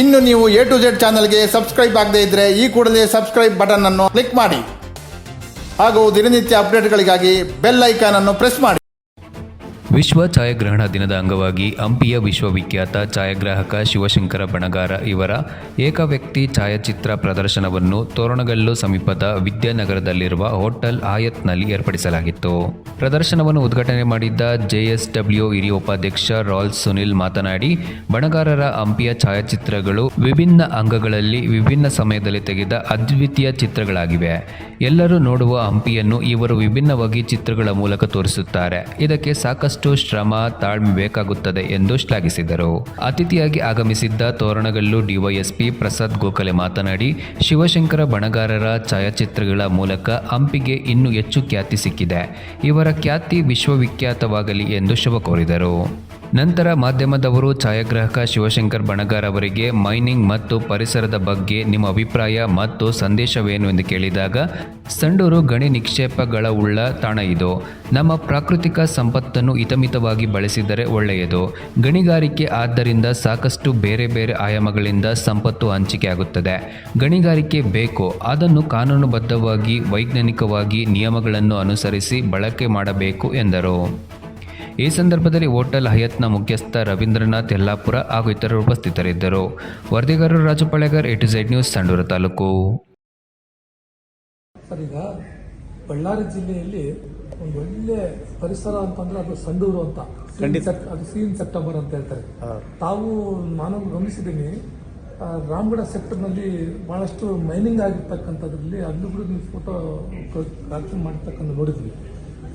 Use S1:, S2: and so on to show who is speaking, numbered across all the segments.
S1: ಇನ್ನು ನೀವು A to Z ಚಾನಲ್ಗೆ ಸಬ್ಸ್ಕ್ರೈಬ್ ಆಗದೇ ಇದ್ರೆ ಈ ಕೂಡಲೇ ಸಬ್ಸ್ಕ್ರೈಬ್ ಬಟನ್ ಅನ್ನು ಕ್ಲಿಕ್ ಮಾಡಿ. ಹಾಗೂ ದಿನನಿತ್ಯ ಅಪ್ಡೇಟ್ಗಳಿಗಾಗಿ ಬೆಲ್ ಐಕಾನ್ ಅನ್ನು ಪ್ರೆಸ್ ಮಾಡಿ.
S2: ವಿಶ್ವ ಛಾಯಾಗ್ರಹಣ ದಿನದ ಅಂಗವಾಗಿ ಹಂಪಿಯ ವಿಶ್ವವಿಖ್ಯಾತ ಛಾಯಾಗ್ರಾಹಕ ಶಿವಶಂಕರ ಬಣಗಾರ ಇವರ ಏಕವ್ಯಕ್ತಿ ಛಾಯಾಚಿತ್ರ ಪ್ರದರ್ಶನವನ್ನು ತೋರಣಗಲ್ಲು ಸಮೀಪದ ವಿದ್ಯಾನಗರದಲ್ಲಿರುವ ಹೋಟೆಲ್ ಆಯತ್ನಲ್ಲಿ ಏರ್ಪಡಿಸಲಾಗಿತ್ತು. ಪ್ರದರ್ಶನವನ್ನು ಉದ್ಘಾಟನೆ ಮಾಡಿದ್ದ ಜೆಎಸ್ಡಬ್ಲ್ಯೂ ಹಿರಿಯ ಉಪಾಧ್ಯಕ್ಷ ರಾಲ್ ಸುನಿಲ್ ಮಾತನಾಡಿ, ಬಣಗಾರರ ಹಂಪಿಯ ಛಾಯಾಚಿತ್ರಗಳು ವಿಭಿನ್ನ ಅಂಗಗಳಲ್ಲಿ ವಿಭಿನ್ನ ಸಮಯದಲ್ಲಿ ತೆಗೆದ ಅದ್ವಿತೀಯ ಚಿತ್ರಗಳಾಗಿವೆ. ಎಲ್ಲರೂ ನೋಡುವ ಹಂಪಿಯನ್ನು ಇವರು ವಿಭಿನ್ನವಾಗಿ ಚಿತ್ರಗಳ ಮೂಲಕ ತೋರಿಸುತ್ತಾರೆ. ಇದಕ್ಕೆ ಸಾಕಷ್ಟು ಶ್ರಮ, ತಾಳ್ಮೆ ಬೇಕಾಗುತ್ತದೆ ಎಂದು ಶ್ಲಾಘಿಸಿದರು. ಅತಿಥಿಯಾಗಿ ಆಗಮಿಸಿದ್ದ ತೋರಣಗಲ್ಲು ಡಿವೈಎಸ್ಪಿ ಪ್ರಸಾದ್ ಗೋಖಲೆ ಮಾತನಾಡಿ, ಶಿವಶಂಕರ ಬಣಗಾರರ ಛಾಯಾಚಿತ್ರಗಳ ಮೂಲಕ ಹಂಪಿಗೆ ಇನ್ನೂ ಹೆಚ್ಚು ಖ್ಯಾತಿ ಸಿಕ್ಕಿದೆ. ಇವರ ಖ್ಯಾತಿ ವಿಶ್ವವಿಖ್ಯಾತವಾಗಲಿ ಎಂದು ಶುಭ ಕೋರಿದರು. ನಂತರ ಮಾಧ್ಯಮದವರು ಛಾಯಾಗ್ರಾಹಕ ಶಿವಶಂಕರ್ ಬಣಗಾರ್ ಅವರಿಗೆ ಮೈನಿಂಗ್ ಮತ್ತು ಪರಿಸರದ ಬಗ್ಗೆ ನಿಮ್ಮ ಅಭಿಪ್ರಾಯ ಮತ್ತು ಸಂದೇಶವೇನು ಎಂದು ಕೇಳಿದಾಗ, ಸಂಡೂರು ಗಣಿ ನಿಕ್ಷೇಪಗಳ ಉಳ್ಳ ತಾಣ ಇದು. ನಮ್ಮ ಪ್ರಾಕೃತಿಕ ಸಂಪತ್ತನ್ನು ಹಿತಮಿತವಾಗಿ ಬಳಸಿದರೆ ಒಳ್ಳೆಯದು. ಗಣಿಗಾರಿಕೆ ಆದ್ದರಿಂದ ಸಾಕಷ್ಟು ಬೇರೆ ಬೇರೆ ಆಯಾಮಗಳಿಂದ ಸಂಪತ್ತು ಹಂಚಿಕೆ ಆಗುತ್ತದೆ ಗಣಿಗಾರಿಕೆ ಬೇಕು. ಅದನ್ನು ಕಾನೂನುಬದ್ಧವಾಗಿ, ವೈಜ್ಞಾನಿಕವಾಗಿ ನಿಯಮಗಳನ್ನು ಅನುಸರಿಸಿ ಬಳಕೆ ಮಾಡಬೇಕು ಎಂದರು. ಈ ಸಂದರ್ಭದಲ್ಲಿ ಹೋಟೆಲ್ ಹಯತ್ನ ಮುಖ್ಯಸ್ಥ ರವೀಂದ್ರನಾಥ್ ಯಲ್ಲಾಪುರ ಹಾಗೂ ಇತರರು ಉಪಸ್ಥಿತರಿದ್ದರು. ವರದಿಗಾರರು Raju Palegar A to Z news Sandur taluk.
S3: Sir ಈಗ ಬಳ್ಳಾರಿ ಜಿಲ್ಲೆಯಲ್ಲಿ ಒಂದು ಒಳ್ಳೆ ಪರಿಸರ ಅಂತಂದ್ರೆ ಅದು ಸಂಡೂರು ಅಂತ. ಅದು ಸೀನ್ ಸೆಪ್ಟೆಂಬರ್ ಅಂತ ಹೇಳ್ತಾರೆ. ತಾವು ನಾನು ಗಮನಿಸಿದ್ದೀನಿ ರಾಮಗಢ ರಾಮಗಢ ಸೆಕ್ಟರ್ನಲ್ಲಿ ಬಹಳಷ್ಟು ಮೈನಿಂಗ್ ಆಗಿರ್ತಕ್ಕಂಥದ್ರಲ್ಲಿ ಅಲ್ಲೂ ಕೂಡ ನೀವು ಫೋಟೋ ಕಲೆಕ್ಷನ್ ಮಾಡಿರ್ತಕ್ಕಂಥ ನೋಡಿದ್ವಿ.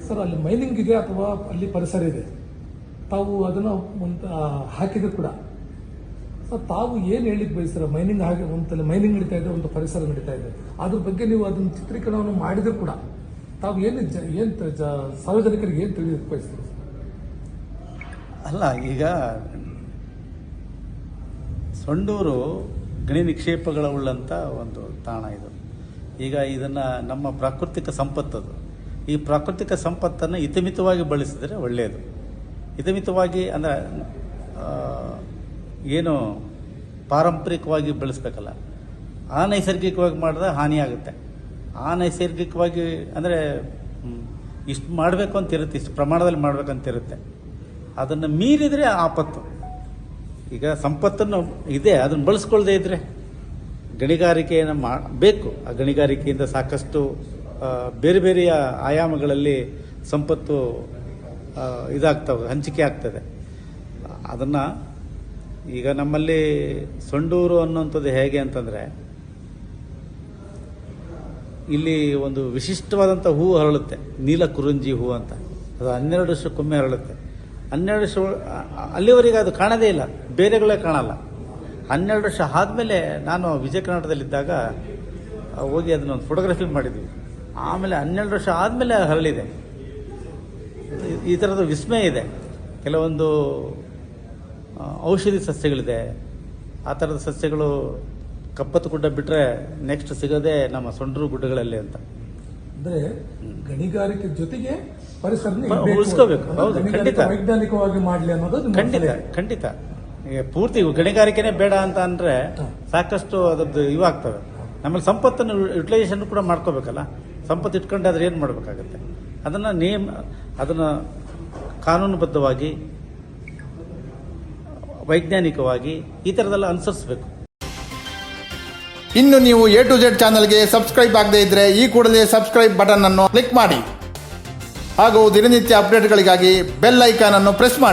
S3: ಸರ್, ಅಲ್ಲಿ ಮೈನಿಂಗ್ ಇದೆ ಅಥವಾ ಅಲ್ಲಿ ಪರಿಸರ ಇದೆ? ತಾವು ಅದನ್ನು ಒಂದು ಹಾಕಿದ್ರು ಕೂಡ. ಸರ್ ತಾವು ಏನು ಹೇಳಿಕ್ ಬಯಸ್ತಾರೆ ಮೈನಿಂಗ್ ಹಾಗೆ ಒಂತಲ್ಲಿ ಮೈನಿಂಗ್ ನಡೀತಾ ಇದೆ, ಒಂದು ಪರಿಸರ ನಡೀತಾ ಇದೆ. ಅದ್ರ ಬಗ್ಗೆ ನೀವು ಅದನ್ನು ಚಿತ್ರೀಕರಣವನ್ನು ಮಾಡಿದ್ರು ಕೂಡ. ತಾವು ಏನು ಜ, ಏನು ಸಾರ್ವಜನಿಕರಿಗೆ ಏನು ತಿಳಿಯಕ್ಕೆ ಬಯಸ್ತೀರಿ
S4: ಅಲ್ಲ, ಈಗ ಸೊಂಡೂರು ಗಣಿ ನಿಕ್ಷೇಪಗಳ ಉಳ್ಳಂಥ ಒಂದು ತಾಣ ಇದು. ಈಗ ಇದನ್ನು ನಮ್ಮ ಪ್ರಾಕೃತಿಕ ಸಂಪತ್ತದು ಈ ಪ್ರಾಕೃತಿಕ ಸಂಪತ್ತನ್ನು ಹಿತಮಿತವಾಗಿ ಬಳಸಿದರೆ ಒಳ್ಳೆಯದು. ಹಿತಮಿತವಾಗಿ ಅಂದರೆ ಏನು ಪಾರಂಪರಿಕವಾಗಿ ಬೆಳೆಸ್ಬೇಕಲ್ಲ ಅನೈಸರ್ಗಿಕವಾಗಿ ನೈಸರ್ಗಿಕವಾಗಿ ಮಾಡಿದ್ರೆ ಹಾನಿಯಾಗುತ್ತೆ ಆ ನೈಸರ್ಗಿಕವಾಗಿ ಅಂದರೆ ಇಷ್ಟು ಮಾಡಬೇಕು ಅಂತ ಇರುತ್ತೆ, ಇಷ್ಟು ಪ್ರಮಾಣದಲ್ಲಿ ಮಾಡಬೇಕಂತಿರುತ್ತೆ ಅದನ್ನು ಮೀರಿದರೆ ಆಪತ್ತು. ಈಗ ಸಂಪತ್ತನ್ನು ಇದೆ, ಅದನ್ನು ಬಳಸ್ಕೊಳ್ದೇ ಇದ್ದರೆ ಗಣಿಗಾರಿಕೆಯನ್ನು ಮಾ, ಬೇಕು. ಆ ಗಣಿಗಾರಿಕೆಯಿಂದ ಸಾಕಷ್ಟು ಬೇರೆ ಬೇರೆಯ ಆಯಾಮಗಳಲ್ಲಿ ಸಂಪತ್ತು ಇದಾಗ್ತವೆ, ಹಂಚಿಕೆ ಆಗ್ತದೆ. ಅದನ್ನು ಈಗ ನಮ್ಮಲ್ಲಿ ಸೊಂಡೂರು ಅನ್ನುವಂಥದ್ದು ಹೇಗೆ ಅಂತಂದರೆ, ಇಲ್ಲಿ ಒಂದು ವಿಶಿಷ್ಟವಾದಂಥ ಹೂವು ಹರಳುತ್ತೆ, ನೀಲ ಕುರುಂಜಿ ಹೂವು ಅಂತ. ಅದು ಹನ್ನೆರಡು ವರ್ಷಕ್ಕೊಮ್ಮೆ ಹರಳುತ್ತೆ. ಹನ್ನೆರಡು ವರ್ಷ, ಅಲ್ಲಿವರೆಗೆ ಅದು ಕಾಣದೇ ಇಲ್ಲ, ಬೇರೆಗಳೇ ಕಾಣಲ್ಲ. ಹನ್ನೆರಡು ವರ್ಷ ಆದಮೇಲೆ ನಾನು ವಿಜಯ ಕರ್ನಾಟಕದಲ್ಲಿದ್ದಾಗ, ಹೋಗಿ ಅದನ್ನ ಒಂದು ಫೋಟೋಗ್ರಫಿ ಮಾಡಿದ್ವಿ. ಆಮೇಲೆ ಹನ್ನೆರಡು ವರ್ಷ ಆದಮೇಲೆ ಹರಳಿದೆ. ಈ- ಥರದ ವಿಸ್ಮಯ ಇದೆ. ಕೆಲವೊಂದು ಔಷಧಿ ಸಸ್ಯಗಳಿದೆ. ಆ ಥರದ ಸಸ್ಯಗಳು ಕಪ್ಪತ್ತು ಗುಡ್ಡ ಬಿಟ್ಟರೆ ನೆಕ್ಸ್ಟ್ ಸಿಗೋದೇ ನಮ್ಮ ಸೊಂಡ್ರು ಗುಡ್ಡಗಳಲ್ಲಿ ಅಂತ.
S3: ಅಂದರೆ ಗಣಿಗಾರಿಕೆ ಜೊತೆಗೆ ಪರಿಸರ
S4: ಉಳಿಸ್ಕೋಬೇಕು. ಹೌದು, ಖಂಡಿತ.
S3: ವೈಜ್ಞಾನಿಕವಾಗಿ ಮಾಡ್ಲಿ ಅನ್ನೋದು
S4: ಖಂಡಿತ ಖಂಡಿತ. ಪೂರ್ತಿ ಗಣಿಗಾರಿಕೆನೇ ಬೇಡ ಅಂತ ಅಂದ್ರೆ ಸಾಕಷ್ಟು ಅದರದ್ದು ಇವಾಗ್ತವೆ. ನಮ್ಮಲ್ಲಿ ಸಂಪತ್ತನ್ನು ಯುಟಿಲೈಸೇಷನ್ ಕೂಡ ಮಾಡ್ಕೋಬೇಕಲ್ಲ. ಸಂಪತ್ತು ಇಟ್ಕೊಂಡು ಅದ್ರ ಏನು ಮಾಡಬೇಕಾಗತ್ತೆ? ಅದನ್ನು ನೇಮ್ ಅದನ್ನು ಕಾನೂನುಬದ್ಧವಾಗಿ, ವೈಜ್ಞಾನಿಕವಾಗಿ ಈ ಥರದೆಲ್ಲ ಅನುಸರಿಸಬೇಕು.
S1: ಇನ್ನು ನೀವು ಎ ಟು ಜೆಡ್ ಚಾನಲ್ಗೆ ಸಬ್ಸ್ಕ್ರೈಬ್ ಆಗದೇ ಇದ್ದರೆ ಈ ಕೂಡಲೇ ಸಬ್ಸ್ಕ್ರೈಬ್ ಬಟನ್ ಅನ್ನು ಕ್ಲಿಕ್ ಮಾಡಿ. ಹಾಗೂ ದಿನನಿತ್ಯ ಅಪ್ಡೇಟ್ಗಳಿಗಾಗಿ ಬೆಲ್ ಐಕಾನ್ ಅನ್ನು ಪ್ರೆಸ್ ಮಾಡಿ.